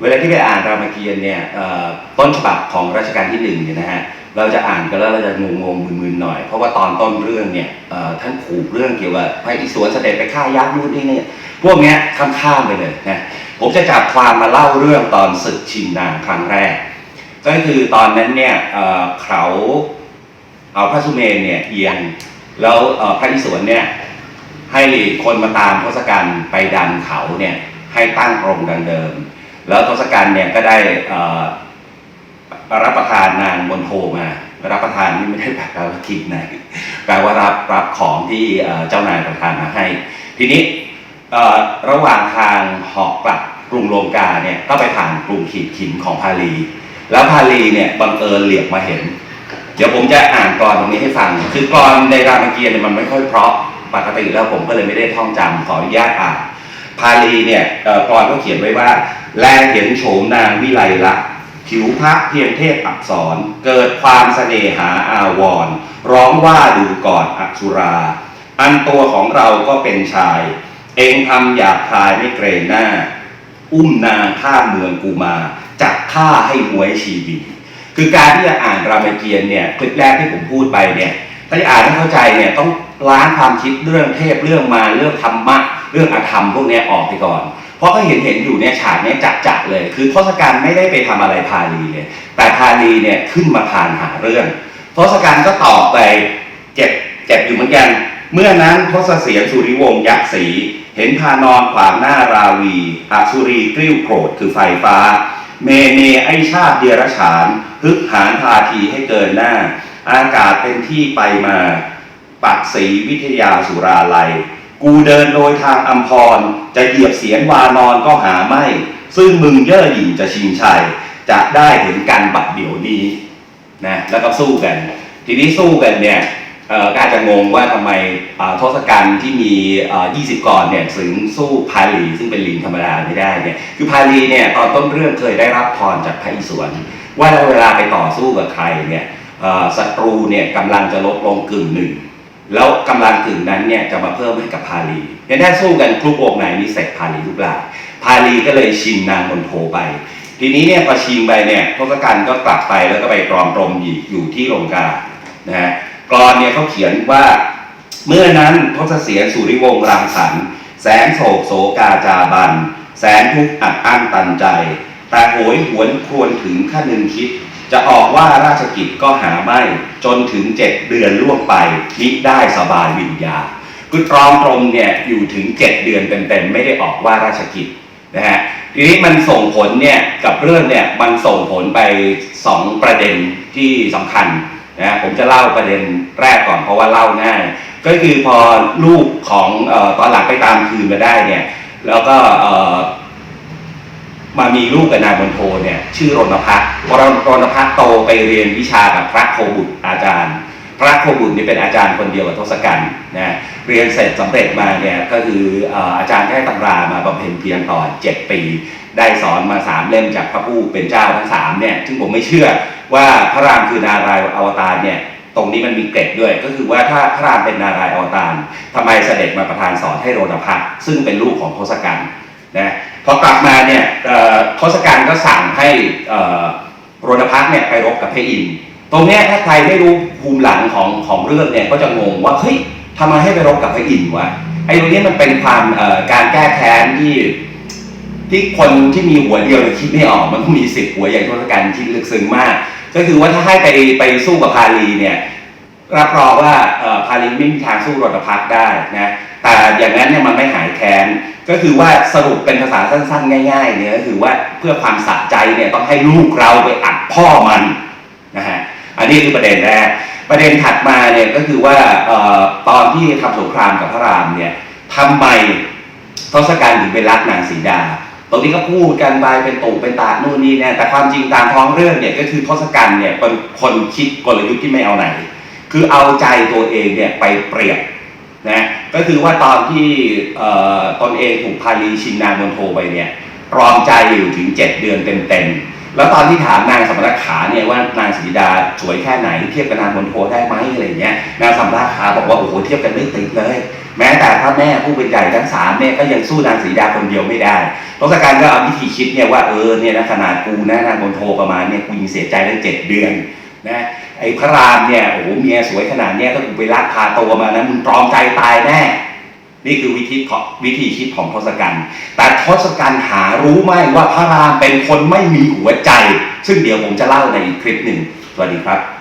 เวลาที่ไปอ่านรามเกียรติ์เนี่ยต้นฉบับของรัชกาลที่หนึ่งเนี่ยนะฮะเราจะอ่านกันแล้วเราจะงงงมึนๆหน่อย เพราะว่าตอนต้นเรื่องเนี่ยท่านผูกเรื่องเกี่ยวกับพระอิศวรเสด็จไปฆ่ายักษ์นู่นนี่เนี่ยพวกเนี้ยข้ามๆไปเลยนะผมจะจับความมาเล่าเรื่องตอนศึกชิงนางครั้งแรก ก็คือตอนนั้นเนี่ยเขาเอาพระสุเมนเนี่ยเอียงแล้วพระอิศวรเนี่ยให้คนมาตามทศกัณฐ์ไปดันเขาเนี่ยให้ตั้งตรงดังเดิม แล้วทศกัณฐ์เนี่ยก็ได้รับประทานนางมนโทมา รับประทานนี่ไม่ได้แปลว่ากินนะแปลว่ารับรับของที่เจ้านายประทานมาให้ ทีนี้ระหว่างทางเหาะกลับกรุงโลงกาเนี่ยก็ไปผ่านกรุงขีดขินของพาลี แล้วพาลีเนี่ยบังเอิญเหลียกมาเห็น เดี๋ยวผมจะอ่านกรอนตรงนี้ให้ฟัง คือกรอนในรามเกียรติ์มันไม่ค่อยเพราะปกติแล้วผมก็เลยไม่ได้ท่องจำขออนุญาตอ่าน พาลีเนี่ยเอ่อกรอนก็เขียนไว้ว่า แลเห็นโฉมนางวิไลละผิวพระเพียงเทพอักษร เกิดความเสน่หาอาวร ร้องว่าดูก่อนอักษุรา อันตัวของเราก็เป็นชาย เองทำหยาบคายไม่เกรงหน้า อุ้มนางข้าเมืองกูมา จับฆ่าให้มวยชีวีคือการที่จะอ่านรามเกียรติ์เนี่ยคลิปแรกที่ผมพูดไปเนี่ยถ้าจะอ่านให้เข้าใจเนี่ยต้องล้างความคิดเรื่องเทพเรื่องมาเรื่องธรรมะ เรื่องอธรรมพวกนี้ออกไปก่อน เพราะก็เห็นเห็นอยู่เนี่ยฉากเนี้ยจัดจัดๆเลย คือทศกัณฐ์ไม่ได้ไปทำอะไรพาลีเลยแต่พาลีเนี่ยขึ้นมาพานหาเรื่องทศกัณฐ์ก็ตอบไปเจ็บเจ็บอยู่เหมือนกัน เมื่อนั้นทศเสียนสุริวงศ์ยักษ์ศรีเห็นพานอนขวางหน้าราวีอาสุรีกริ้วโกรธคือไฟฟ้า เมเมไอชาติเดียรฉานฮึกหานพาทีให้เกินหน้า อากาศเป็นที่ไปมา ปักศรีวิทยาสุราลัย กูเดินโดยทางอัมพร จะเหยียบเสียนวานอนก็หาไม่ ซึ่งมึงเย่อหยิ่งจะชิงชัย จะได้เห็นกันบัดเดี๋ยวนี้นะแล้วก็สู้กัน ทีนี้สู้กันเนี่ยเอ่อก็อาจจะงงว่าทำไมทศกัณฐ์ที่มีเอ่อ20 กรเนี่ยถึงสู้พาลีซึ่งเป็นลิงธรรมดาไม่ได้เนี่ยคือพาลีเนี่ยตอนต้นเรื่องเคยได้รับพรจากพระอิศวรว่าเวลาไปต่อสู้กับใครเนี่ยศัตรูเนี่ยกำลังจะลดลงกึ่งหนึ่ง แล้วกำลังกึ่งนั้นเนี่ยจะมาเพิ่มให้กับพาลีเนี่ยถ้าสู้กันครุกวงในนี่เสร็จพาลีทุกรายพาลีก็เลยชิงนางมนโทไป ทีนี้เนี่ยพอชิงไปเนี่ยทศกัณฐ์ก็กลับไปแล้วก็ไปกรอมตรมอยู่อยู่ที่โรงกานะฮะกรอนเนี่ยเขาเขียนว่า เมื่อนั้นทศเสียนสุริวงศ์รังสรรค์แสนโศกโศกาจาบัน แสนทุกข์อัดอั้นตันใจ แต่โหยหวนควรถึงขั้นหนึ่งคิด จะออกว่าราชกิจก็หาไม่ จนถึงเจ็ดเดือนล่วงไปมิได้สบายวิญญาคือตรอมตรมเนี่ยอยู่ถึงเจ็ดเดือนเต็มๆไม่ได้ออกว่าราชกิจนะฮะทีนี้มันส่งผลเนี่ยกับเรื่องเนี่ยมันส่งผลไปสองประเด็นที่สำคัญนะผมจะเล่าประเด็นแรกก่อนเพราะว่าเล่าง่ายก็คือพอลูกของออตอนหลังไปตามคืนมาได้เนี่ยแล้วก็ มามีลูกกับนายมณโทเนี่ยชื่อรณพัฒน์พอรณพัฒน์โตไปเรียนวิชากับพระโคบุตรอาจารย์ พระโคบุตรนี่เป็นอาจารย์คนเดียวกับทศกัณฐ์นะเรียนเสร็จสำเร็จมาเนี่ยก็คืออาจารย์ได้ตำรามาบำเพ็ญเพียรต่อเจ็ดปี ได้สอนมาสามเล่มจากพระผู้เป็นเจ้าทั้งสามเนี่ยซึ่งผมไม่เชื่อว่าพระรามคือนารายอวตารเนี่ยตรงนี้มันมีเกร็ดด้วยก็คือว่าถ้าพระรามเป็นนารายอวตารทำไมเสด็จมาประทานสอนให้โรณพัฒน์ซึ่งเป็นลูกของทศกัณฐ์นะพอกลับมาเนี่ยทศกัณฐ์ก็สั่งให้รณพัฒน์เนี่ยไปรบกับพระอินทร์ตรงนี้ถ้าใครไม่รู้ภูมิหลังของของเรื่องเนี่ยก็จะงงว่าเฮ้ยทำไมให้ไปรบกับพระอินทร์วะไอ้ตรงนี้มันเป็นความการแก้แค้นที่ที่คนที่มีหัวเดียวคิดไม่ออกมันต้องมีสิบหัวอย่างทศกัณฐ์คิดลึกซึ้งมาก ก็คือว่าถ้าให้ไปไปสู้กับพาลีเนี่ยรับรองว่าพาลินไม่มีทางสู้รณพัฒน์ได้นะแต่อย่างนั้นเนี่ยมันไม่หายแค้น ก็คือว่าสรุปเป็นภาษาสั้นๆ ง่าย ๆ เนี่ยก็คือว่าเพื่อความสะใจเนี่ยต้องให้ลูกเราไปอัดพ่อมันนะฮะอันนี้คือประเด็นแรกประเด็นถัดมาเนี่ยก็คือว่าออตอนที่ทำสงครามกับพระรามเนี่ยทำไมทศกัณฐ์ถึงไปรักนางสีดา ตรงนี้ก็พูดกันไปเป็นตู่เป็นตาโน่นนี่เนี่ยแต่ความจริงตามท้องเรื่องเนี่ยก็คือทศกัณฐ์เนี่ยเป็นคนคิดกลยุทธ์ที่ไม่เอาไหน คือเอาใจตัวเองเนี่ยไปเปรียบ นะก็คือว่าตอนที่ตนเองถูกพาลีชิงนางมณโทไปเนี่ยรอมใจอยู่ถึง 7 เดือนเต็มๆ แล้วตอนที่ถามนางสมณขาเนี่ยว่านางศรีดาสวยแค่ไหนเทียบกับนางมณโทได้ไหมอะไรเงี้ยนางสมณขาบอกว่าโอ้โหเทียบกันไม่ติดเลย แม้แต่พระแม่ผู้เป็นใหญ่ทั้งสามเนี่ยก็ยังสู้นางศรีดาคนเดียวไม่ได้ทศกัณฐ์ก็เอาวิธีคิดเนี่ยว่าเออเนี่ยนะขนาดกูนะนางมณโทประมาณเนี่ยกูยังเสียใจตั้งเจ็ดเดือน นะไอ้พระรามเนี่ยโอ้โหเมียสวยขนาดเนี้ยถ้ากูไปลักพาตัวมานะมึงตรอมใจตายแน่นี่คือวิธีวิธีคิดของทศกัณฐ์แต่ทศกัณฐ์หารู้ไหมว่าพระรามเป็นคนไม่มีหัวใจ ซึ่งเดี๋ยวผมจะเล่าในคลิปหนึ่งสวัสดีครับ